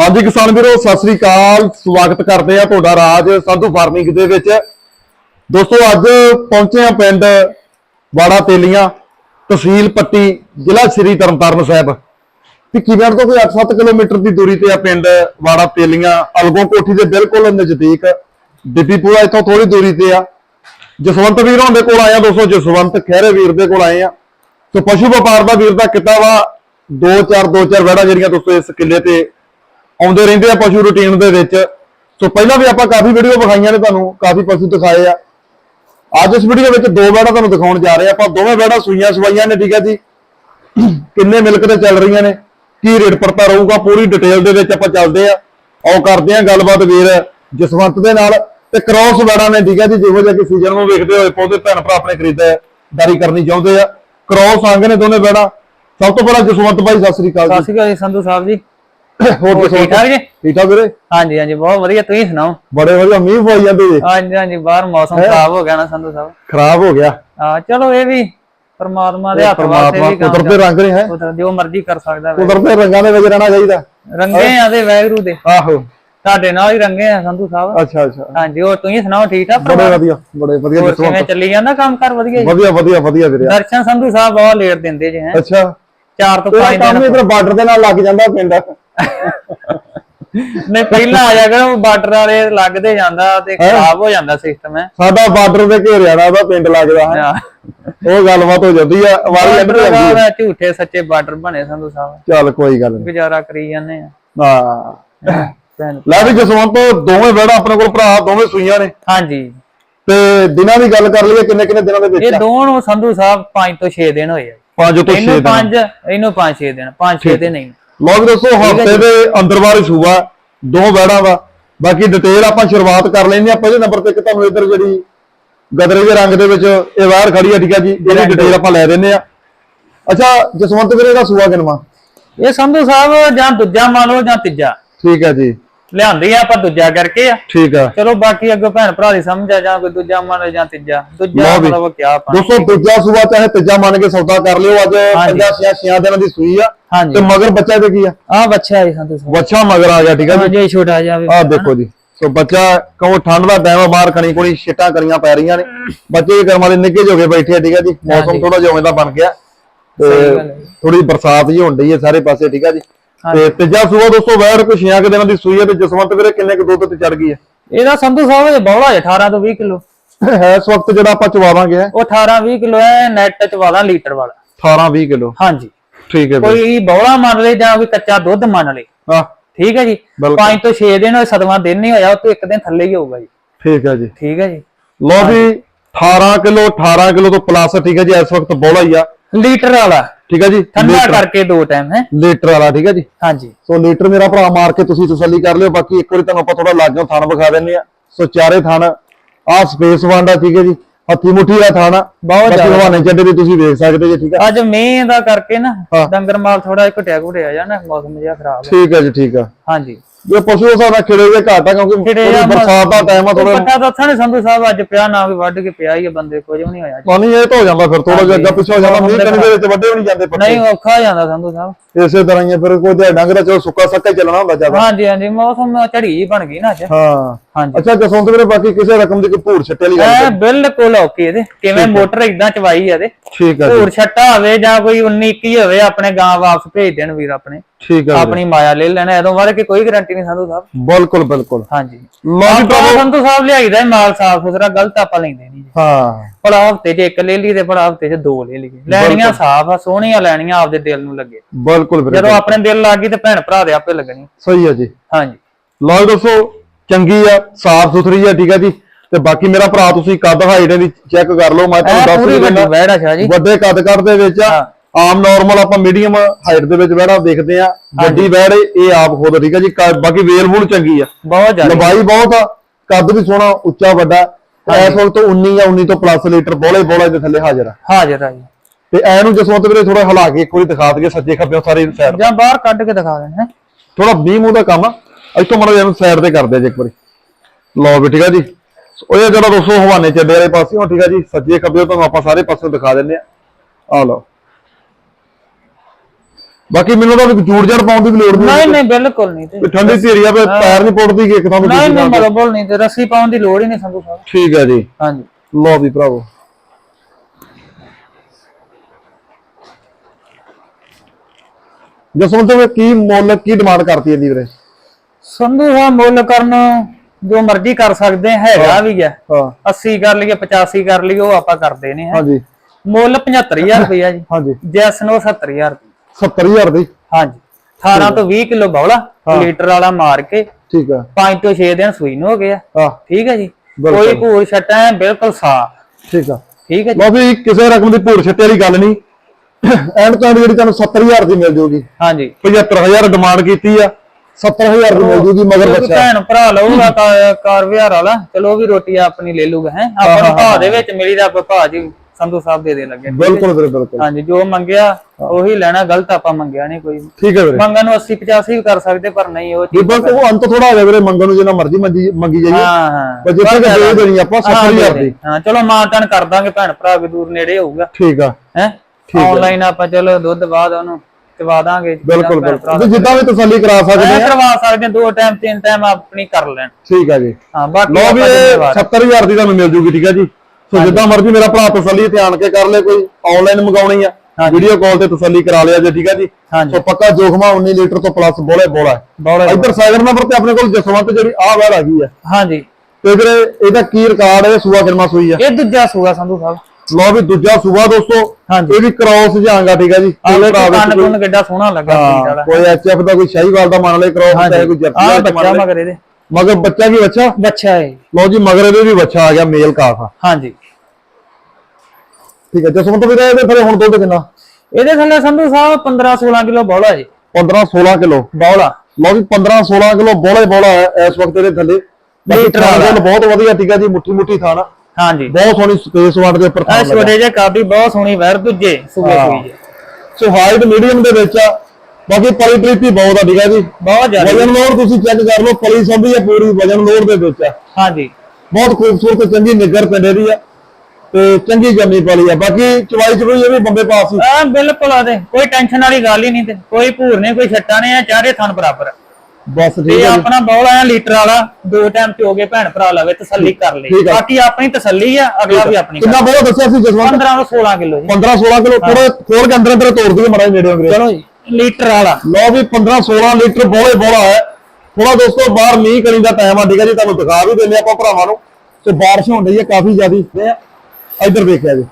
ਹਾਂਜੀ ਕਿਸਾਨ ਵੀਰੋ, ਸਤਿ ਸ੍ਰੀ ਅਕਾਲ। ਸਵਾਗਤ ਕਰਦੇ ਆ ਤੁਹਾਡਾ ਰਾਜ ਸਾਧੂ ਫਾਰਮਿੰਗ ਦੇ ਵਿੱਚ। ਦੋਸਤੋ, ਅੱਜ ਪਹੁੰਚੇ ਆ ਪਿੰਡ ਵਾੜਾ ਤੇਲੀਆਂ, ਤਹਿਸੀਲ ਪੱਟੀ, ਜ਼ਿਲ੍ਹਾ ਸ੍ਰੀ ਤਰਨਤਾਰਨ ਸਾਹਿਬ। ਭਿੱਖੀਵਿੰਡ ਤੋਂ ਕੋਈ 8-7 ਕਿਲੋਮੀਟਰ ਦੀ ਦੂਰੀ ਤੇ ਆ ਪਿੰਡ ਵਾੜਾ ਤੇਲੀਆਂ। ਅਲਗੋਂ ਕੋਠੀ ਦੇ ਬਿਲਕੁਲ ਨਜ਼ਦੀਕ ਡਿੱਪੀਪੂਰਾ ਇੱਥੋਂ ਥੋੜੀ ਦੂਰੀ ਤੇ ਆ। ਜਸਵੰਤ ਵੀਰ ਹੋਣ ਦੇ ਕੋਲ ਆਏ ਆ ਦੋਸਤੋ, ਜਸਵੰਤ ਖਹਿਰੇ ਵੀਰ ਦੇ ਕੋਲ ਆਏ ਆ ਸੋ ਪਸ਼ੂ ਵਪਾਰ ਦਾ ਵੀਰ ਦਾ ਕਿੱਤਾ ਵਾ? ਦੋ ਚਾਰ ਦੋ ਚਾਰ ਵੜਾ ਜਿਹੜੀਆਂ ਦੋਸਤੋ ਇਸ ਕਿੱਲੇ ਤੇ ਆਉਂਦੇ ਰਹਿੰਦੇ ਆ ਪਸ਼ੂ ਰੂਟੀਨ ਦੇ ਵਿੱਚ। ਸੋ ਪਹਿਲਾਂ ਵੀ ਆਪਾਂ ਕਾਫੀ ਵੀਡੀਓ ਵਿਖਾਈਆਂ ਨੇ ਤੁਹਾਨੂੰ, ਕਾਫੀ ਪਸ਼ੂ ਦਿਖਾਏ ਆ। ਅੱਜ ਇਸ ਵੀਡੀਓ ਵਿੱਚ ਦੋ ਵੜਾ ਤੁਹਾਨੂੰ ਦਿਖਾਉਣ ਜਾ ਰਹੇ ਆਪਾਂ ਦੋਵੇਂ ਵੜਾ ਸੂਈਆਂ ਸਵਾਈਆਂ ਨੇ, ਠੀਕ ਹੈ ਜੀ। ਕਿੰਨੇ ਮਿਲਕ ਤੇ ਚੱਲ ਰਹੀਆਂ ਨੇ, ਕੀ ਰੇਟ ਪਰਤਾ ਰਹੂਗਾ, ਪੂਰੀ ਡਿਟੇਲ ਦੇ ਵਿੱਚ ਆਪਾਂ ਚੱਲਦੇ ਆ। ਆਓ ਕਰਦੇ ਆ ਗੱਲਬਾਤ ਵੀਰ ਜਸਵੰਤ ਦੇ ਨਾਲ। ਤੇ ਕ੍ਰੋਸ ਵੜਾ ਨੇ, ਠੀਕ ਹੈ ਜੀ, ਜਿਹੋ ਜਿਹਾ ਕਿ ਸੀਜ਼ਨ ਨੂੰ ਵੇਖਦੇ ਹੋਏ ਪੌਦੇ ਭੈਣ ਭਰਾ ਆਪਣੇ ਖਰੀਦਦਾਰੀ ਕਰਨੀ ਚਾਹੁੰਦੇ ਆ। ਕ੍ਰੋਸ ਅੰਗ ਨੇ ਦੋਨੇ ਵੜਾ ਸਭ ਤੋਂ ਪਹਿਲਾਂ ਜਸਵੰਤ ਭਾਈ, ਸਤਿ ਸ੍ਰੀ ਅਕਾਲ ਸਤਿ ਸ਼੍ਰੀ ਅਕਾਲ ਜੀ, ਸੰਧੂ ਸਾਹਿਬ ਜੀ। ਹੋਰ ਹੋਰ ਠੀਕ ਠਾਕ ਜੀ? ਠੀਕ ਠਾਕ ਵੀਰੇ? ਹਾਂਜੀ ਹਾਂਜੀ ਬਹੁਤ ਵਧੀਆ। ਤੁਸੀਂ ਸੁਣਾਓ? ਬੜੇ ਵਧੀਆ ਮੀਂਹ ਪਈ ਜਾਂਦੇ ਜੀ। ਹਾਂਜੀ ਹਾਂਜੀ ਬਾਹਰ ਮੌਸਮ ਖਰਾਬ ਹੋ ਗਿਆ ਨਾ ਸੰਧੂ ਸਾਹਿਬ। ਖਰਾਬ ਹੋ ਗਿਆ। ਆ ਚਲੋ ਇਹ ਵੀ ਪਰਮਾਤਮਾ ਦੇ ਹੱਥ ਵਾਸਤੇ ਵੀ ਕੰਮ ਕੁਦਰਤ ਦੇ ਰੰਗ ਨੇ ਹੈ। ਕੁਦਰਤ ਜੋ ਮਰਜ਼ੀ ਕਰ ਸਕਦਾ ਵੇ। ਕੁਦਰਤ ਦੇ ਰੰਗਾਂ ਦੇ ਵਿੱਚ ਰਹਿਣਾ ਚਾਹੀਦਾ। ਰੰਗੇ ਆ ਦੇ ਵੈਗਰੂ ਦੇ। ਆਹੋ। ਤੁਹਾਡੇ ਨਾਲ ਹੀ ਰੰਗੇ ਆ ਸੰਧੂ ਸਾਹਿਬ। ਅੱਛਾ ਅੱਛਾ। ਹਾਂਜੀ ਹੋਰ ਤੁਸੀਂ ਸੁਣਾਓ ਠੀਕ ਠਾਕ ਬੜੇ ਵਧੀਆ ਬੜੇ ਵਧੀਆ ਜਸਵੰਤ ਕਿਵੇਂ ਚੱਲੀ ਜਾਂਦਾ ਕੰਮ ਕਰ ਵਧੀਆ ਵਧੀਆ ਵਧੀਆ ਵਧੀਆ ਵੀਰੇ। ਦਰਸ਼ਨ ਸੰਧੂ ਸਾਹਿਬ ਬਹੁਤ ਲੇਟ ਦਿੰਦੇ ਜੇ ਹੈ। ਅੱਛਾ। ਚਾਰ ਤੋਂ ਤੇਰਾ ਪੰਜ ਕੰਮ ਦਿਨ। ਇਧਰ ਬਾਰਡਰ ਦੇ ਨਾਲ ਲੱਗ ਜਾਂਦਾ ਪਿੰਡ। ਨਹੀਂ ਪਹਿਲਾਂ ਆ ਜਾ ਕਰੋ ਬਾਰਡਰ ਵਾਲੇ ਲੱਗਦੇ ਜਾਂਦਾ ਤੇ ਖਰਾਬ ਹੋ ਜਾਂਦਾ ਸਿਸਟਮ ਹੈ? ਸਾਡਾ ਬਾਰਡਰ ਦੇ ਘੇਰਿਆ ਦਾ ਉਹਦਾ ਪਿੰਡ ਲੱਗਦਾ ਹੈ। ਉਹ ਗੱਲਬਾਤ ਹੋ ਜਾਂਦੀ ਆ ਵਾਰੀ ਇੱਧਰ ਜਾਂਦੀ ਆ ਝੂਠੇ ਸੱਚੇ ਬਾਰਡਰ ਬਣੇ ਸੰਧੂ ਸਾਹਿਬ। ਚੱਲ ਕੋਈ ਗੱਲ ਨਹੀਂ। ਗੁਜ਼ਾਰਾ ਕਰੀ ਜਾਂਦੇ ਆ। ਹਾਂ। ਲੈ ਵੀ ਜਸਵੰਤ ਦੋਵੇਂ ਬੈੜਾ ਆਪਣੇ ਕੋਲ ਭਰਾ ਦੋਵੇਂ ਸੂਈਆਂ ਨੇ। ਹਾਂਜੀ। ਤੇ ਦਿਨਾਂ ਦੀ ਗੱਲ ਕਰ ਲਈਏ ਕਿੰਨੇ ਕਿੰਨੇ ਦਿਨਾਂ ਦੇ ਵਿੱਚ ਇਹ ਦੋਵਾਂ ਨੂੰ ਸੰਧੂ ਸਾਹਿਬ 5 ਤੋਂ 6 ਦਿਨ ਹੋਏ ਆ। ਪੰਜ ਤੋਂ 6 ਇਹਨੂੰ ਦਿਨ। 5 ਇਹਨੂੰ 5 6 ਦਿਨ 5 6 ਦਿਨ ਨਹੀਂ। ਲੋ ਵੀ ਦੋਸਤੋ ਹਫ਼ਤੇ ਦੇ ਅੰਦਰ ਬਾਹਰ ਹੀ ਸੂਆ ਦੋ ਬੈੜਾਂ ਦਾ ਬਾਕੀ ਡਿਟੇਲ ਆਪਾਂ ਸ਼ੁਰੂਆਤ ਕਰ ਲੈਂਦੇ ਆ ਪਹਿਲੇ ਨੰਬਰ ਤੇ ਇੱਕ ਤੁਹਾਨੂੰ ਇੱਧਰ ਜਿਹੜੀ ਗਦਰੇ ਦੇ ਰੰਗ ਦੇ ਵਿੱਚ ਇਹ ਵਾਰ ਖੜੀ ਆ ਠੀਕ ਆ ਜੀ ਇਹਦੀ ਡਿਟੇਲ ਆਪਾਂ ਲੈ ਦਿੰਦੇ ਆ ਅੱਛਾ ਜਸਵੰਤ ਵੀਰੇ ਦਾ ਸੂਆ ਕਿਨਵਾ ਇਹ ਸੰਧੂ ਸਾਹਿਬ ਜਾਂ ਦੂਜਾ ਮੰਨ ਲਓ ਜਾਂ ਤੀਜਾ। ਠੀਕ ਹੈ ਜੀ। ਲਿਆਂਦੀ ਆ ਆਪਾਂ ਦੂਜਾ ਕਰਕੇ ਆ। ਠੀਕ ਆ। ਚਲੋ ਬਾਕੀ ਅੱਗੋਂ ਭੈਣ ਭਰਾ ਦੀ ਸਮਝ ਆ ਜਾਂ ਕੋਈ ਦੂਜਾ ਮੰਨ ਜਾਂ ਤੀਜਾ। ਦੂਜਾ ਲਓ ਵੀ। ਮਤਲਬ ਕਿਆ ਆਪਾਂ। ਦੋਸਤੋ ਦੂਜਾ ਸੂਆ ਚਾਹੇ ਤੀਜਾ ਮੰਨ ਕੇ ਸੌਦਾ ਕਰ ਲਿਓ ਅੱਜ ਪੰਜਾਂ ਛਿਆ ਛਿਆ ਦਿਨਾਂ ਦੀ ਸੂਈ ਆ। ਹਾਂਜੀ। ਤੇ ਮਗਰ ਬੱਚਾ ਦੇ ਕੀ ਆ? ਆ ਬੱਚਾ ਹੈ ਸੰਧੂ ਸਾਹਿਬ ਬੱਚਾ ਮਗਰ ਆ ਗਿਆ ਠੀਕ ਆ ਜੀ? ਜੇ ਛੋਟਾ ਜਿਹਾ ਵੀ ਆਹ ਦੇਖੋ ਜੀ। ਸੋ ਬੱਚਾ ਕਹੋ ਠੰਡ ਦਾ ਟਾਈਮ ਆ ਬਾਹਰ ਕਣੀ ਕੋਣੀ ਛਿੱਟਾਂ ਕਰੀਆਂ ਪੈ ਰਹੀਆਂ ਨੇ। ਬੱਚੇ ਵੀ ਕਰਮਾਂ ਦੇ ਨਿੱਕੇ ਜਿਹੇ ਹੋ ਕੇ ਬੈਠੇ ਆ ਠੀਕ ਆ ਜੀ? ਮੌਸਮ ਥੋੜਾ ਜਿਹਾ ਉਵੇਂ ਦਾ ਬਣ ਗਿਆ। ਸਹੀ ਤੇ ਗੱਲ ਹੈ। ਥੋੜੀ ਬਰਸਾਤ ਜੀ ਹੋਣ ਡਈ ਹੈ ਸਾਰੇ ਪਾਸੇ ਠੀਕ ਆ ਜੀ? ਤੇ ਤੀਜਾ ਸੂਆ ਦੋਸਤੋ ਵੈੜ ਕੁ ਦਿਨਾਂ ਦੀ ਸੂਈ ਹੈ ਤੇ ਜਸਵੰਤ ਵੀਰੇ ਕਿੰਨੇ ਕੁ ਦੁੱਧ ਤੇ ਚੜ ਗਈ ਹੈ? ਇਹਦਾ ਸੰਧੂ ਸਾਹਿਬ ਇਹ ਬੌਲਾ ਹੈ 18 ਤੋਂ 20 ਕਿਲੋ। ਹੈ ਇਸ ਵਕਤ ਜਿਹੜਾ ਆਪਾਂ ਚਵਾਵਾਂਗੇ ਉਹ 18 20 ਕਿਲੋ ਹੈ ਨੈਟ ਚ ਵਾਲਾ ਲੀਟਰ ਵਾਲਾ। 18 20 ਕਿਲੋ। ਹਾਂਜੀ। ਠੀਕ ਹੈ ਕੋਈ ਬੌਲਾ ਮੰਨ ਲੇ ਜਾਂ ਕੋਈ ਕੱਚਾ ਦੁੱਧ ਮੰਨ ਲੇ ਹਾਂ ਠੀਕ ਹੈ ਜੀ। 5 ਤੋਂ 6 ਦਿਨ ਹੋਏ ਸਦਮਾ ਦਿਨ ਨਹੀਂ ਹੋਇਆ ਉਹ ਤੋਂ ਇੱਕ ਦਿਨ ਥੱਲੇ ਹੀ ਹੋਊਗਾ ਜੀ। ਠੀਕ ਹੈ ਜੀ। ਠੀਕ ਹੈ ਜੀ। ਲੋ ਵੀ 18 ਕਿਲੋ 18 ਕਿਲੋ ਤੋਂ ਪਲੱਸ ਠੀਕ ਹੈ ਜੀ ਇਸ ਵਕਤ ਬੋਲਾ ਹੀ ਆ। ਲੀਟਰ ਵਾਲਾ। ਠੀਕ ਹੈ ਜੀ? ਠੰਡਾ ਲੀਟਰ- ਕਰਕੇ ਦੋ ਟਾਈਮ ਹੈ? ਲੀਟਰ ਵਾਲਾ ਠੀਕ ਹੈ ਜੀ? ਹਾਂਜੀ। ਸੋ ਲੀਟਰ ਮੇਰਾ ਭਰਾ ਮਾਰ ਕੇ ਤੁਸੀਂ ਤਸੱਲੀ ਕਰ ਲਿਓ ਬਾਕੀ ਇੱਕ ਵਾਰੀ ਤੁਹਾਨੂੰ ਆਪਾਂ ਥੋੜਾ ਲਾਗੋਂ ਥਣ ਵਿਖਾ ਦਿੰਨੇ ਆ ਸੋ ਚਾਰੇ ਥਣ ਆਹ ਸਪੇਸ ਵੰਡਾ ਠੀਕ ਹੈ ਜੀ? ਹੱਥੀ ਮੁੱਠੀ ਦਾ ਥਣ ਆ। ਬਹੁਤ ਜ਼ਿਆਦਾ। ਹਵਾਨੇ ਚੱਡੇ ਵੀ ਤੁਸੀਂ ਵੇਖ ਸਕਦੇ ਜੀ ਠੀਕ ਹੈ ਅੱਜ ਮੀਂਹ ਦਾ ਕਰਕੇ ਨਾ ਹਾਂ। ਡੰਗਰ ਮਾਲ ਥੋੜਾ ਘਟਿਆ ਘਟਿਆ ਜਾਣਾ ਮੌਸਮ ਜਿਹਾ ਖਰਾਬ ਹੈ। ਠੀਕ ਹੈ ਜੀ ਠੀਕ ਆ। ਹਾਂਜੀ। ਇਹ ਪਸ਼ੂ ਦਾ ਖਿੜੇ ਦੇ ਘਾਟ ਆ ਕਿਉਂਕਿ ਖਿੜੇ ਥੋੜੀ ਆ, ਬਰਸਾਤ ਦਾ ਟਾਈਮ ਆ ਥੋੜਾ ਪੱਠਾ ਦੱਸਾਂ ਨੇ ਸੰਧੂ ਸਾਹਿਬ ਅੱਜ ਪਿਆ ਨਾ ਵੀ ਵੱਢ ਕੇ ਪਿਆ ਹੀ ਆ ਬੰਦੇ ਕੁਝ ਵੀ ਨਹੀਂ ਹੋਇਆ ਜੀ। ਪਾਣੀ ਇਹ ਤਾਂ ਹੋ ਜਾਂਦਾ ਫਿਰ ਥੋੜਾ ਜਿਹਾ ਅੱਗਾ ਪਿੱਛੇ ਹੋ ਜਾਂਦਾ ਮੀਂਹ ਕਣੀ ਦੇ ਵਿੱਚ ਵੱਡੇ ਵੀ ਨਹੀਂ ਜਾਂਦੇ ਪੱਟੇ ਨਹੀਂ ਔਖਾ ਹੋ ਜਾਂਦਾ ਸੰਧੂ ਸਾਹਿਬ। ਇਸੇ ਤਰ੍ਹਾਂ ਹੀ ਆ, ਫਿਰ ਕੋਈ ਦੇ ਡੰਗਰਾ ਚੋ ਸੁੱਕਾ ਸੱਕਾ ਹੀ ਚੱਲਣਾ ਹੁੰਦਾ ਜ਼ਿਆਦਾ। ਹਾਂਜੀ ਹਾਂਜੀ ਮੌਸਮ ਝੜੀ ਜਿਹੀ ਬਣ ਗਈ ਨਾ ਅੱਜ। ਹਾਂ। ਹਾਂਜੀ। ਅੱਛਾ ਜਸਵੰਤ ਵੀਰੇ ਬਾਕੀ ਕਿਸੇ ਰਕਮ ਦੀ ਕੋਈ ਭੂਰ ਛੱਟੇ ਵਾਲੀ ਗੱਲ ਐ ਬਿਲਕੁਲ ਓਕੇ ਇਹਦੇ ਕਿਵੇਂ ਮੋਟਰ ਇਦਾਂ ਚਵਾਈ ਆ ਇਹਦੇ ਠੀਕ ਆ ਜੀ। ਛੱਟਾ ਹੋਵੇ ਜਾਂ ਕੋਈ 19 21 ਹੋਵੇ ਆਪਣੇ ਗਾਂ ਵਾਪਸ ਭੇਜ ਦੇਣ ਵੀਰ ਆਪਣੇ। ਠੀਕ ਵੀਰੇ। ਆਪਣੀ ਮਾਇਆ ਲੈ ਲੈਣਾ ਇਹਦੋਂ ਬਾਅਦ ਕਿ ਕੋਈ ਗਾਰੰਟੀ ਨਹੀਂ ਸੰਧੂ ਸਾਹਿਬ। ਬਿਲਕੁਲ ਬਿਲਕੁਲ। ਹਾਂਜੀ। ਲਓ ਜੀ ਆਪਾਂ ਭਰਾਵੋ ਸੰਧੂ ਸਾਹਿਬ ਲਿਆਈਦਾ ਮਾਲ ਸਾਫ਼ ਸੁਥਰਾ ਗਲਤ ਆਪਾਂ ਲੈਂਦੇ ਨਹੀਂ ਜੀ। ਹਾਂ। ਭਲਾ ਹਫ਼ਤੇ 'ਚ ਇੱਕ ਲੈ ਲਈ ਤੇ ਭਲਾ ਹਫ਼ਤੇ 'ਚ ਦੋ ਲੈ ਲਈਏ। ਲੈਣੀਆਂ ਸਾਫ਼ ਆ ਸੋਹਣੀਆਂ ਲੈਣੀਆਂ ਆਪਦੇ ਦਿਲ ਨੂੰ ਲੱਗੇ। ਬਿਲਕੁਲ ਵੀਰੇ ਜਦੋਂ ਆਪਣੇ ਦਿਲ ਲੱਗ ਗਈ ਤੇ ਭੈਣ ਭਰਾ ਦੇ ਆਪੇ ਲੱਗਣੀ। ਸਹੀ ਆ ਜੀ। ਹਾਂਜੀ। ਲਓ ਜੀ ਦੋਸਤੋ ਚੰਗੀ ਆ ਸਾਫ਼ ਸੁਥਰੀ ਆ ਠੀਕ ਆ ਜੀ। ਤੇ ਬਾਕੀ ਮੇਰਾ ਭਰਾ ਤੁਸੀਂ ਕੱਦ ਹਾਈਟ ਦੀ ਚੈੱਕ ਕਰ ਲਓ ਮੈਂ ਤੁਹਾਨੂੰ ਦੱਸ ਪੂਰੀ ਹੀ ਵੱਡੀ ਦਿੰਦਾ ਵੈੜ ਆ ਸ਼ਾਹ ਜੀ। ਵੱਡੇ ਕੱਦ ਕੱਦ ਦੇ ਵਿੱਚ ਆ। ਆਮ ਨਾਰਮਲ ਆਪਾਂ ਮੀਡੀਅਮ ਹਾਈਟ ਦੇ ਵਿੱਚ ਬੈੜਾ ਦੇਖਦੇ ਆ ਵੱਡੀ ਬੈੜ ਇਹ ਆਪ ਖੁਦ ਠੀਕ ਆ ਜੀ ਬਾਕੀ ਵੇਲ ਵੂਲ ਚੰਗੀ ਆ। ਬਹੁਤ ਜ਼ਿਆਦਾ। ਲੰਬਾਈ ਬਹੁਤ ਆ ਕੱਦ ਵੀ ਸੋਹਣਾ ਉੱਚਾ ਵੱਡਾ। ਇਸ ਵਕਤ 19 ਜਾਂ 19 ਤੋਂ ਪਲੱਸ ਲੀਟਰ ਬੋਲੇ ਬੋਲੇ ਦੇ ਥੱਲੇ ਹਾਜ਼ਰ ਆ। ਹਾਜ਼ਰ ਆ ਜੀ। ਤੇ ਐ ਨੂੰ ਜਸਵੰਤ ਵੀਰੇ ਥੋੜਾ ਹਿਲਾ ਕੇ ਇੱਕ ਵਾਰੀ ਦਿਖਾ ਦਈਏ ਸੱਜੇ ਖੱਬੇ ਸਾਰੀ ਸਾਈਡ ਜਾਂ ਬਾਹਰ ਕੱਢ ਕੇ ਦਿਖਾ ਦੇਣ ਹੈ। ਥੋੜਾ 20 ਮੂੰਹ ਦਾ ਕੰਮ ਆ ਇੱਥੋਂ ਮੜਾ ਜਿਹਾ ਸਾਈਡ ਤੇ ਕਰਦੇ ਆ ਜੀ ਇੱਕ ਵਾਰੀ। ਲਓ ਵੀ ਠੀਕ ਆ ਜੀ। ਉਹ ਇਹ ਜਿਹੜਾ ਦੋਸਤੋ ਹਵਾਨੇ ਚੱਡੇ ਵਾਲੇ ਪਾਸਿਓਂ ਠੀਕ ਆ ਜੀ ਸੱਜੇ ਖੱਬੇ ਤੁਹਾਨੂੰ ਆਪਾਂ ਸਾਰੇ ਪਾਸੇ ਦਿਖਾ ਦਿੰਨੇ ਆ। ਆ ਲਓ। ਬਾਕੀ ਮੈਨੂੰ ਤਾਂ ਵੀ ਜੂੜ ਜੜ ਪਾਉਣ ਦੀ ਵੀ ਲੋੜ ਨਹੀਂ ਨਹੀਂ ਨਹੀਂ ਬਿਲਕੁਲ ਨਹੀਂ ਤੇ ਠੰਡੀ ਧੀਰੀ ਆ ਪੈਰ ਨਹੀਂ ਪੁੱਟਦੀ ਕਿ ਇੱਕਦਮ ਨਹੀਂ ਨਹੀਂ। ਬਿਲਕੁਲ ਨਹੀਂ ਤੇ ਰੱਸੀ ਪਾਉਣ ਦੀ ਲੋੜ ਹੀ ਨਹੀਂ ਸੰਧੂ ਸਾਹਿਬ। ਠੀਕ ਹੈ ਜੀ। ਹਾਂਜੀ। ਲਓ ਵੀ ਭਰਾਵੋ। ਜਸਵੰਤ ਵੀ ਕੀ ਮੁੱਲ ਕੀ ਡਿਮਾਂਡ ਕਰਤੀ ਇਹਦੀ ਵੀਰੇ? ਸੰਧੂ ਸਾਹਿਬ ਮੁੱਲ ਕਰਨ ਜੋ ਮਰਜ਼ੀ ਕਰ ਸਕਦੇ ਹੈਗਾ ਵੀ ਹੈ ਹਾਂ। 80 ਕਰ ਲਈਏ 85 ਕਰ ਲਈਏ ਉਹ ਆਪਾਂ ਕਰਦੇ ਨਹੀਂ ਹੈ। ਹਾਂਜੀ। ਮੁੱਲ 75000 ਰੁਪਇਆ ਜੀ। ਹਾਂਜੀ। ਜੈਸ ਨੂੰ 70000 ਰੁਪਏ 70000 ਦੀ। ਹਾਂਜੀ। 18 ਤੋਂ 20 ਕਿਲੋ ਬੌਲਾ ਲੀਟਰ ਵਾਲਾ ਮਾਰ ਕੇ ਠੀਕ ਹੈ। 5 ਤੋਂ 6 ਦਿਨ ਸੂਈ ਨੂੰ ਹੋ ਗਿਆ। ਹਾਂ। ਠੀਕ ਹੈ ਜੀ। ਕੋਈ ਭੂਰ ਛੱਟਾ ਬਿਲਕੁਲ ਸਾਫ਼। ਠੀਕ ਆ ਠੀਕ ਹੈ ਜੀ। ਵੀ ਕਿਸੇ ਰਕਮ ਦੀ ਭੂਰ ਛੱਟੇ ਵਾਲੀ ਗੱਲ ਨਹੀਂ। ਐਂਡ ਕਾਰਡ ਜਿਹੜੀ ਤੁਹਾਨੂੰ 70000 ਦੀ ਮਿਲ ਜੂਗੀ। ਹਾਂਜੀ। 75000 ਡਿਮਾਂਡ ਕੀਤੀ ਆ 70000 ਦੀ ਮਿਲ ਜੂਗੀ ਮਗਰ ਬੱਚਾ। ਭੈਣ ਭਰਾ ਲਊਗਾ ਕਾਰ ਵਿਹਾਰ ਵਾਲਾ। ਚਲੋ ਉਹ ਵੀ ਰੋਟੀ ਆਪਣੀ ਲੈ ਲੂਗਾ ਹੈ। ਆਪਾਂ ਨੂੰ ਭਾਅ ਦੇ ਵਿੱਚ ਮਿਲੀ ਦਾ ਆਪਾਂ ਭਾਅ ਜੀ ਸੰਧੂ ਸਾਹਿਬ ਦੇ ਦੇ ਲੱਗੇ। ਬਿਲਕੁਲ ਵੀਰੇ ਬਿਲਕੁਲ। ਹਾਂਜੀ ਜੋ ਮੰਗਿਆ ਉਹੀ ਲੈਣਾ ਗਲਤ ਆਪਾਂ ਮੰਗਿਆ ਨਹੀਂ ਕੋਈ। ਠੀਕ ਹੈ ਵੀਰੇ। ਮੰਗਣ ਨੂੰ 80 85 ਵੀ ਕਰ ਸਕਦੇ ਪਰ ਨਹੀਂ ਉਹ ਚੀਜ਼ ਬਸ ਉਹ ਅੰਤ ਥੋੜਾ ਆ ਗਿਆ ਵੀਰੇ ਮੰਗਣ ਨੂੰ ਜਿੰਨਾ ਮਰਜ਼ੀ ਮੰਗੀ ਮੰਗੀ ਜਾਈਏ। ਹਾਂ ਹਾਂ। ਪਰ ਜਿੱਥੇ ਕਿ ਦੇ ਦੇਣੀ ਆਪਾਂ 70000 ਦੀ ਹਾਂ ਚਲੋ ਮਾਨਟਨ ਕਰ ਦਾਂਗੇ ਭੈਣ ਭਰਾ ਵੀ ਦੂਰ ਨੇੜੇ ਹੋਊਗਾ। ਠੀਕ ਆ। ਹੈ? ਆਨਲਾਈਨ ਆਪਾਂ ਚਲੋ ਦੁੱਧ ਬਾਅਦ ਉਹਨੂੰ ਚਵਾ ਦਾਂਗੇ। ਬਿਲਕੁਲ ਬਿਲਕੁਲ। ਜਿੱਦਾਂ ਵੀ ਤਸੱਲੀ ਕਰਾ ਸਕਦੇ ਆ। ਕਰਵਾ ਸਕਦੇ ਹਾਂ, ਦੋ ਟਾਈਮ ਤਿੰਨ ਟਾਈਮ ਆਪਣੀ ਕਰ ਲੈਣ। ਠੀਕ ਆ ਜੀ। ਹਾਂ ਬਾਕੀ ਲਓ ਵੀ ਆਪਾਂ ਇਹ ਜ਼ਿੰਮੇਵਾਰ। 70000 ਦੀ ਤੁਹਾਨੂੰ ਮਿਲ ਜੂਗੀ ਠੀਕ ਆ ਜੀ। ਸੋ ਜਿੱਦਾਂ ਮਰਜ਼ੀ ਮੇਰਾ ਭਰਾ ਤਸੱਲੀ ਤੇ ਆਣ ਕੇ ਕਰ ਲੈ ਕੋਈ ਆਨਲਾਈਨ ਮੰਗਾਉਣੀ ਆ। ਵੀਡੀਓ ਕਾਲ ਤੇ ਤਸੱਲੀ ਕਰਾ ਲਿਆ ਜੇ ਠੀਕ ਆ ਜੀ? ਸੋ ਪੱਕਾ ਜੋਖਮਾ 19 ਲੀਟਰ ਤੋਂ ਪਲੱਸ ਬੋਲੇ ਬੋਲਾ ਇੱਧਰ ਸਾਈਡ ਨੰਬਰ ਤੇ ਆਪਣੇ ਕੋਲ ਜਸਵੰਤ ਜਿਹੜੀ ਆਹ ਵੈਰ ਆ ਗਈ ਹੈ ਹਾਂਜੀ। ਤੇ ਵੀਰੇ ਇਹਦਾ ਕੀ ਰਿਕਾਰਡ ਹੈ ਸੂਆ ਕਿਰਮਾ ਸੂਈ ਆ? ਇਹ ਦੂਜਾ ਸੂਗਾ ਸੰਧੂ ਸਾਹਿਬ। ਲਓ ਵੀ ਦੂਜਾ ਸੂਆ ਦੋਸਤੋ। ਇਹ ਵੀ ਕ੍ਰਾਸ ਜਾਂਗਾ ਠੀਕ ਆ ਜੀ? ਕੰਨ ਕੁੰਨ ਕਿੱਡਾ ਸੋਹਣਾ ਲੱਗਾ ਕੋਈ ਐਚਐਫ ਦਾ ਕੋਈ ਸ਼ਾਹੀਵਾਲ ਦਾ ਮੰਨ ਲੈ ਕ੍ਰਾਸ ਚਾਹੇ ਕੋਈ ਆਹ ਦਾ ਬੱਚਾ ਮੰਨ ਲੈ। ਮਗਰ ਇਹਦੇ। ਮਗਰ ਬੱਚਾ ਕੀ ਬੱਚਾ? ਬੱਚਾ ਹੈ ਲਓ ਜੀ ਮਗਰ ਇਹਦੇ ਵੀ ਬੱਚਾ ਆ ਗਿਆ ਮੇਲ ਕਾਫ ਆ। ਹਾਂਜੀ। ਠੀਕ ਹੈ ਜਸਵੰਤ ਵੀਰੇ ਇਹਦੇ ਫਿਰ ਹੁਣ ਦੁੱਧ ਕਿੰਨਾ? ਇਹਦੇ ਥੱਲੇ ਸੰਧੂ ਸਾਹਿਬ 15 16 ਕਿਲੋ ਬੌਲਾ ਜੀ 15 16 ਕਿਲੋ? ਬੌਲਾ। ਲਓ ਜੀ 15 16 ਕਿਲੋ ਬੋਲੇ ਬੋਲਾ ਹੈ ਇਸ ਵਕਤ ਇਹਦੇ ਥੱਲੇ। ਲੀਟਰ। ਬਹੁਤ ਵਧੀਆ ਠੀਕ ਆ ਜੀ ਮੁੱਠੀ ਮੁੱਠੀ ਥਾਣਾ ਹਾਂਜੀ। ਬਹੁਤ ਸੋਹਣੀ ਸਪੇਸ ਵੰਡ ਦੇ ਉੱਪਰ ਥਾਣ ਛੋਟੇ ਜਿਹੇ ਕਾਫੀ ਬਹੁਤ ਸੋਹਣੀ ਵੈਰ ਦੂਜੇ ਸੂਏ ਹਾਂ। ਸੂਈ ਹੈ। ਸੋ ਹਾਈਟ ਮੀਡੀਅਮ ਦੇ ਵਿੱਚ ਆ। ਬਾਕੀ ਪਲੀਟ੍ਰਿਟੀ ਬਹੁਤ ਆ ਠੀਕ ਆ ਜੀ। ਬਹੁਤ ਜ਼ਿਆਦਾ। ਵਜਨ ਲੋਡ ਤੁਸੀਂ ਚੈੱਕ ਕਰ ਲਓ ਪਲੀ ਸੰਭੀ ਆ ਪੂਰੀ ਵਜਨ ਲੋਡ ਦੇ ਵਿੱਚ ਆ। ਹਾਂਜੀ। ਬਹੁਤ ਖੂਬਸੂਰਤ ਚੰਗੀ ਨਿੱਗਰ ਪਿੰਡੇ ਦੀ ਆ। ਤੇ ਚੰਗੀ ਜੰਮੀ ਪਲੀ ਆ। ਬਾਕੀ ਚਵਾਈ ਚਵਾਈ ਇਹ ਵੀ ਬੰਬੇ ਪਾਸ ਹੀ ਆ ਬਿਲਕੁਲ ਆ ਦੇ ਕੋਈ ਟੈਨਸ਼ਨ ਵਾਲੀ ਗੱਲ ਹੀ ਨਹੀਂ ਤੇ। ਕੋਈ ਭੂਰ ਨਹੀਂ ਕੋਈ ਛੱਟਾ ਨਹੀਂ ਆ ਚਾਰੇ ਥਣ ਬਰਾਬਰ। ਬਸ ਠੀਕ ਤੇ ਆ ਜੀ। ਆਪਣਾ ਬੌਲਾ ਆ ਲੀਟਰ ਵਾਲਾ ਦੋ ਟਾਈਮ ਚੋਗੇ ਭੈਣ ਭਰਾ ਲਵੇ ਤਸੱਲੀ ਕਰ ਲਈ। ਠੀਕ ਆ। ਬਾਕੀ ਆਪਣੀ ਤਸੱਲੀ ਆ ਅਗਲਾ ਵੀ ਆਪਣੀ ਕਿੰਨਾ ਬਹੁਤ ਦੱਸਿਆ ਸੀ ਜਸਵੰਤ? 15 ਤੋਂ 16 ਕਿਲੋ ਜੀ। 15 16 ਕਿਲੋ। ਥੋੜੇ ਖੋਲ ਕੇ ਅੰਦਰ ਅੰਦਰ ਤੋੜ ਦਈਏ ਮੜਾ ਨੇੜੇ ਅੰਗਰੇ ਚਲੋ ਜੀ ਲੀਟਰ ਵਾਲਾ। ਲਓ ਵੀ 15 16 ਲੀਟਰ ਬੋਲੇ ਬੋਲਾ ਹੈ। ਥੋੜਾ ਦੋਸਤੋ ਬਾਹਰ ਮੀਂਹ ਕਣੀ ਦਾ ਟਾਈਮ ਆ ਠੀਕ ਹੈ ਜੀ। ਤੁਹਾਨੂੰ ਦਿਖਾ ਵੀ ਦਿੰਦੇ ਆਪਾਂ ਭਰਾਵਾਂ ਨੂੰ। ਤੇ ਬਾਰਿਸ਼ ਹੋਣ ਰਹੀ ਹੈ ਕਾਫੀ ਜ਼ਿਆਦੀ। ਤੇ ਇੱਧਰ ਦੇਖਿਆ ਜੀ।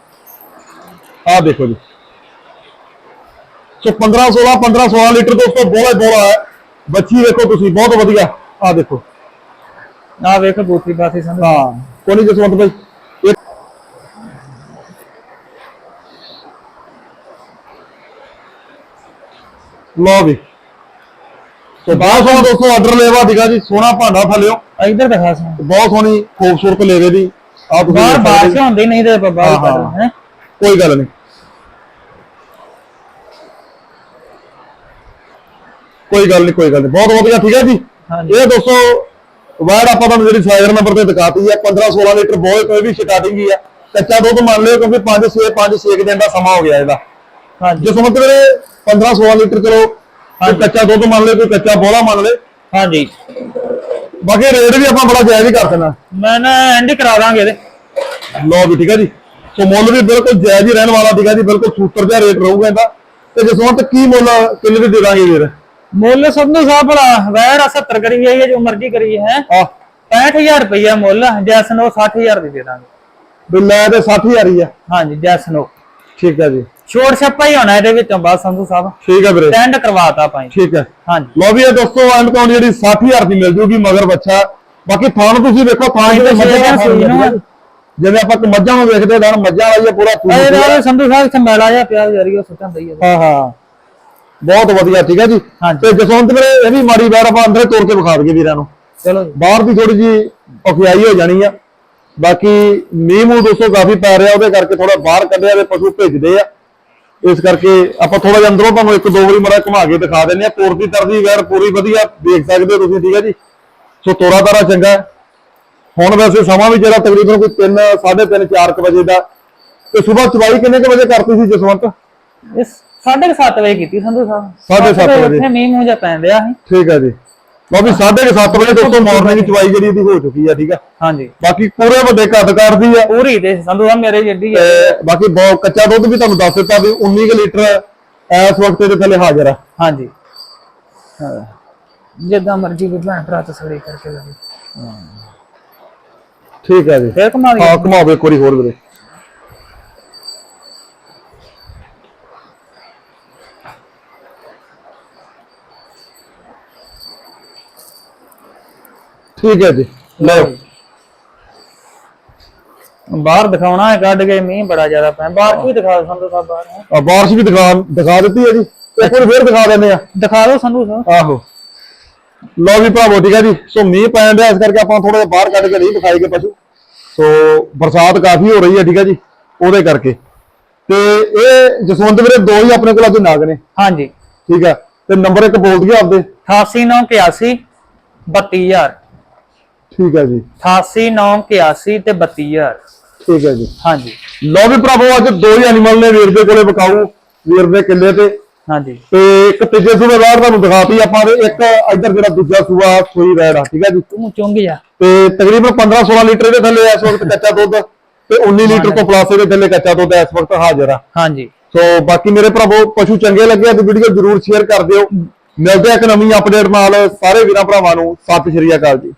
ਆਹ ਦੇਖੋ ਜੀ। ਸੋ 15 16 15 16 ਲੀਟਰ ਦੋਸਤੋ ਬੋਲੇ ਬੋਲਾ ਹੈ। ਬੱਚੀ ਵੇਖੋ ਤੁਸੀਂ ਬਹੁਤ ਵਧੀਆ। ਆਹ ਦੇਖੋ। ਆ ਵੇਖ ਬੂਥੀ ਬਾਥੀ ਸੰਧੂ ਹਾਂ ਕੋਈ ਨਹੀਂ ਜਸਵੰਤ ਭਾਈ। ਲਓ ਵੀ ਤੇ ਬਹੁਤ ਸੋਹਣਾ ਦੋਸਤੋ ਆਰਡਰ ਲੈਵਾ ਦੀਗਾ ਜੀ। ਸੋਹਣਾ ਭਾਂਡਾ ਥੱਲਿਓ ਇੱਧਰ ਦਿਖਾ ਸਾ ਬਹੁਤ ਸੋਹਣੀ ਖੂਬਸੂਰਤ ਲੇਵੇ ਦੀ। ਆ ਤੁਸੀਂ ਬਾਹਰ ਦੇਖ ਸਕਦੇ ਬਾਰਿਸ਼ ਜੀ। ਹੁੰਦੀ ਨਹੀਂ ਤੇ ਹਾਂ, ਹਾਂ। ਹੈ? ਕੋਈ ਗੱਲ ਨਹੀਂ। ਕੋਈ ਗੱਲ ਨਹੀਂ ਕੋਈ ਗੱਲ ਨਹੀਂ। ਬਹੁਤ ਵਧੀਆ ਠੀਕ ਹੈ ਜੀ? ਹਾਂਜੀ। ਇਹ ਦੋਸਤੋ ਵਾਰ ਆਪਾਂ ਤੁਹਾਨੂੰ ਜਿਹੜੀ ਸਾਈਡ ਨੰਬਰ ਤੇ ਦਿਖਾਤੀ ਹੈ 15 16 ਲੀਟਰ ਬੋਏ ਕੋਈ ਵੀ ਸਟਾਰਟਿੰਗ ਹੀ ਆ। ਕੱਚਾ ਦੁੱਧ ਮੰਨ ਲਿਓ ਕਿਉਂਕਿ 5 6 5 6 ਦਿਨ ਦਾ ਸਮਾਂ ਹੋ ਗਿਆ ਇਹਦਾ। ਹਾਂਜੀ। ਜਿਸ ਮਤਲਬ ਵੀਰੇ 15 16 ਲੀਟਰ ਚਲੋ ਕੋਈ ਕੱਚਾ ਦੁੱਧ ਮੰਨ ਲਿਓ ਕੋਈ ਕੱਚਾ ਬੋਲਾ ਮੰਨ ਲੇ ਹਾਂਜੀ। ਬਾਕੀ ਰੇਟ ਵੀ ਆਪਾਂ ਬੜਾ ਜਾਇਜ਼ ਹੀ ਕਰ ਦੇਣਾ। ਮੈਂ ਨਾ ਐਂਡ ਕਰਾ ਦਾਂਗੇ ਇਹਦੇ। ਲਓ ਵੀ ਠੀਕ ਹੈ ਜੀ। ਸੋ ਮੁੱਲ ਵੀ ਬਿਲਕੁਲ ਜਾਇਜ਼ ਹੀ ਰਹਿਣ ਵਾਲਾ ਠੀਕ ਹੈ ਜੀ ਬਿਲਕੁਲ ਸੂਤਰ ਜਿਹਾ ਰੇਟ ਰਹੂਗਾ ਇਹਦਾ। ਤੇ ਜਸਵੰਤ ਕੀ ਮੁੱਲ ਕਿੰਨੇ ਦੀ ਦੇ ਦਾਂਗੇ ਵੀਰ? ਮੁੱਲ ਸੰਧੂ ਸਾਹਿਬ ਭਲਾ ਵੈਰ 70 ਕਰੀ ਹੈ ਜੋ ਮਰਜ਼ੀ ਕਰੀ ਹੈ। ਆ 65000 ਰੁਪਇਆ ਮੁੱਲ ਜੈਸਨ ਉਹ 60000 ਦੀ ਦੇ ਦਾਂਗੇ। ਵੀ ਲੈ ਤੇ 60000 ਹੀ ਆ। ਹਾਂਜੀ ਜੈਸਨ। ਠੀਕ ਹੈ ਜੀ। ਛੋੜ ਛੱਪਾ ਹੀ ਹੋਣਾ ਇਹਦੇ ਵਿੱਚੋਂ ਬਸ ਸੰਧੂ ਸਾਹਿਬ। ਠੀਕ ਹੈ ਵੀਰੇ। ਟੈਂਡ ਕਰਵਾਤਾ ਆਪਾਂ ਜੀ। ਠੀਕ ਹੈ। ਹਾਂਜੀ। ਲਓ ਵੀ ਇਹ ਦੋਸਤੋ ਐਂਡ ਕਾਉਂਟ ਜਿਹੜੀ 60000 ਦੀ ਮਿਲ ਜੂਗੀ ਮਗਰ ਬੱਚਾ। ਬਾਕੀ ਥਾਣ ਤੁਸੀਂ ਵੇਖੋ ਥਾਣ ਇਹ ਤਾਂ ਮੱਝਾਂ ਦਾ ਸੂਈ ਨੂੰ। ਜਿਵੇਂ ਆਪਾਂ ਮੱਝਾਂ ਨੂੰ ਵੇਖਦੇ ਤਾਂ ਮੱਝਾਂ ਵਾਲੀ ਆ ਪੂਰਾ ਇਹ ਨਾਲ ਸੰਧੂ ਸਾਹਿਬ ਮੈਲਾ ਜਿਹਾ ਪਿਆ ਯਾਰੀ ਉਹ ਸੁੱਟਾਂ ਦਈ ਹਾਂ ਹਾਂ। ਬਹੁਤ ਵਧੀਆ ਠੀਕ ਹੈ ਜੀ। ਹਾਂਜੀ। ਤੇ ਜਸਵੰਤ ਵੀਰੇ ਇਹ ਵੀ ਮਾੜੀ ਵਾਰ ਆਪਾਂ ਅੰਦਰੇ ਤੋੜ ਕੇ ਵਿਖਾ ਦਈਏ ਵੀਰਾਂ ਨੂੰ। ਚਲੋ ਜੀ। ਬਾਹਰ ਦੀ ਥੋੜੀ ਜੀ ਔਖਿਆਈ ਹੋ ਜਾਣੀ ਆ। ਬਾਕੀ ਮੀਂਹ ਮੂੰਹ ਦੋਸਤੋ ਕਾਫੀ ਪੈ ਰਿਹਾ ਉਹਦੇ ਕਰਕੇ ਥੋੜਾ ਬਾਹਰ ਕੱਢਿਆ ਤੇ ਪਸ਼ੂ ਭੇਜਦੇ ਆ। ਇਸ ਕਰਕੇ ਆਪਾਂ ਥੋੜਾ ਜਿਹਾ ਅੰਦਰੋਂ ਤੁਹਾਨੂੰ ਇੱਕ ਦੋ ਵਾਰੀ ਮੜਾ ਘੁਮਾ ਕੇ ਦਿਖਾ ਦਿੰਦੇ ਆ ਪੂਰ ਦੀ ਤਰਦੀ ਵੈਰ ਪੂਰੀ ਵਧੀਆ ਦੇਖ ਸਕਦੇ ਹੋ ਤੁਸੀਂ ਠੀਕ ਹੈ ਜੀ? ਸੋ ਤੋਰਾ ਤਾਰਾ ਚੰਗਾ। ਹੁਣ ਵੈਸੇ ਸਮਾਂ ਵੀ ਜਿਹੜਾ ਤਕਰੀਬਨ ਕੋਈ 3 3:30 4 ਵਜੇ ਦਾ। ਤੇ ਸਵੇਰ ਚਵਾਈ ਕਿੰਨੇ ਕੁ ਵਜੇ ਕਰਤੀ ਸੀ ਜਸਵੰਤ? ਇਸ 7:30 ਵਜੇ ਕੀਤੀ ਸੰਧੂ ਸਾਹਿਬ। ਸਾਢੇ ਸੱਤ ਸੱਤ ਵਜੇ। ਉੱਥੇ ਮੀਂਹ ਮੂੰਹ ਜਿਹਾ ਪੈਣ ਡਿਆ ਸੀ। ਠੀਕ ਹੈ ਜੀ। ਵੀ 7:30 ਵਜੇ ਦੋਸਤੋ ਮਾਰਨਿੰਗ ਚਵਾਈ ਜਿਹੜੀ ਇਹਦੀ ਹੋ ਚੁੱਕੀ ਆ ਠੀਕ ਆ? ਹਾਂਜੀ। ਬਾਕੀ ਪੂਰੇ ਵੱਡੇ ਕੱਦ ਕਰਦੀ ਆ। ਪੂਰੀ ਤੇ ਸੰਧੂ ਸਾਹਿਬ ਮੇਰੇ ਜਿੱਡੀ ਆ। ਬਾਕੀ ਬਹੁਤ ਕੱਚਾ ਦੁੱਧ ਵੀ ਤੁਹਾਨੂੰ ਦੱਸ ਦਿੱਤਾ ਵੀ 19 ਕੁ ਲੀਟਰ ਇਸ ਵਕਤ ਇਹਦੇ ਥੱਲੇ ਹਾਜ਼ਰ ਆ। ਹਾਂਜੀ। ਜਿੱਦਾਂ ਮਰਜ਼ੀ ਵੀ ਭੈਣ ਭਰਾ ਤਸੜੀ ਕਰਕੇ ਲੱਗੇ ਠੀਕ ਹੈ ਜੀ। ਫੇਰ ਕਮਾ ਲਈ ਹਾਂ ਘੁਮਾਓ ਇੱਕ ਵਾਰੀ ਹੋਰ ਵੀਰੇ। ਠੀਕ ਹੈ ਜੀ ਲਓ। ਬਾਹਰ ਦਿਖਾਉਣਾ ਹੈ ਕੱਢ ਕੇ ਮੀਂਹ ਬੜਾ ਜ਼ਿਆਦਾ ਪੈ ਬਾਹਰ ਕੋਈ ਦਿਖਾ ਸੰਧੂ ਸਾਹਿਬ ਬਾਹਰ? ਹੈਂ। ਆ ਬਾਰਿਸ਼ ਵੀ ਦਿਖਾ ਦਿਖਾ ਦਿੱਤੀ ਹੈ ਜੀ। ਇੱਕ ਵਾਰ ਫੇਰ ਦਿਖਾ ਦਿੰਦੇ ਆ ਦਿਖਾ ਦਿਓ ਸੰਧੂ ਸਾਹਿਬ। ਆਹੋ। ਲਓ ਵੀ ਭਰਾਵੋ ਠੀਕ ਹੈ ਜੀ। ਸੋ ਮੀਂਹ ਪੈਣ ਡਿਆ ਇਸ ਕਰਕੇ ਆਪਾਂ ਥੋੜਾ ਜਿਹਾ ਬਾਹਰ ਕੱਢ ਕੇ ਨਹੀਂ ਦਿਖਾਏਗੇ ਪਸ਼ੂ। ਸੋ ਬਰਸਾਤ ਕਾਫੀ ਹੋ ਰਹੀ ਹੈ ਠੀਕ ਹੈ ਜੀ ਉਹਦੇ ਕਰਕੇ। ਤੇ ਇਹ ਜਸਵੰਤ ਵੀਰੇ ਦੋ ਹੀ ਆਪਣੇ ਕੋਲ ਅੱਜ ਨਾਗ ਨੇ। ਹਾਂਜੀ। ਠੀਕ ਹੈ। ਤੇ ਨੰਬਰ ਇੱਕ ਬੋਲ ਦਈਏ ਆਪਦੇ। 88981 32000 ਠੀਕ ਹੈ ਜੀ। 88981 ਤੇ 32000 ਠੀਕ ਹੈ ਜੀ। ਹਾਂਜੀ। ਲਓ ਵੀ ਭਰਾਵੋ ਅੱਜ ਦੋ ਹੀ ਐਨੀਮਲ ਨੇ ਵੀਰ ਦੇ ਕੋਲੇ ਵਿਕਾਊ ਵੀਰ ਦੇ ਕਿੱਲੇ ਤੇ। ਹਾਂਜੀ। ਤੇ ਇੱਕ ਤੀਜੇ ਸੂਬੇ ਬਾਹਰ ਤੁਹਾਨੂੰ ਦਿਖਾਤੀ ਆਪਾਂ ਤੇ ਇੱਕ ਇੱਧਰ ਜਿਹੜਾ ਦੂਜਾ ਸੂਆ ਸੂਈ ਰੈਡ ਆ ਠੀਕ ਹੈ ਜੀ। ਤੂੰ ਚੁੰਗ ਜਾ। ਤੇ ਤਕਰੀਬਨ 15 16 ਲੀਟਰ ਦੇ ਥੱਲੇ ਇਸ ਵਕਤ ਕੱਚਾ ਦੁੱਧ ਤੇ 19 ਲੀਟਰ ਤੋਂ ਪਲੱਸ ਦੇ ਥੱਲੇ ਕੱਚਾ ਦੁੱਧ ਇਸ ਵਕਤ ਹਾਜ਼ਰ ਆ। ਹਾਂਜੀ। ਸੋ ਬਾਕੀ ਮੇਰੇ ਭਰਾਵੋ ਪਸ਼ੂ ਚੰਗੇ ਲੱਗੇ ਤਾਂ ਵੀਡੀਓ ਜਰੂਰ ਸ਼ੇਅਰ ਕਰ ਦਿਓ। ਮਿਲਦੇ ਆ ਇੱਕ ਨਵੀਂ ਅਪਡੇਟ ਨਾਲ। ਸਾਰੇ ਵੀਰਾਂ ਭਰਾਵਾਂ ਨੂੰ ਸਤਿ ਸ਼੍ਰੀ ਅਕਾਲ ਜੀ।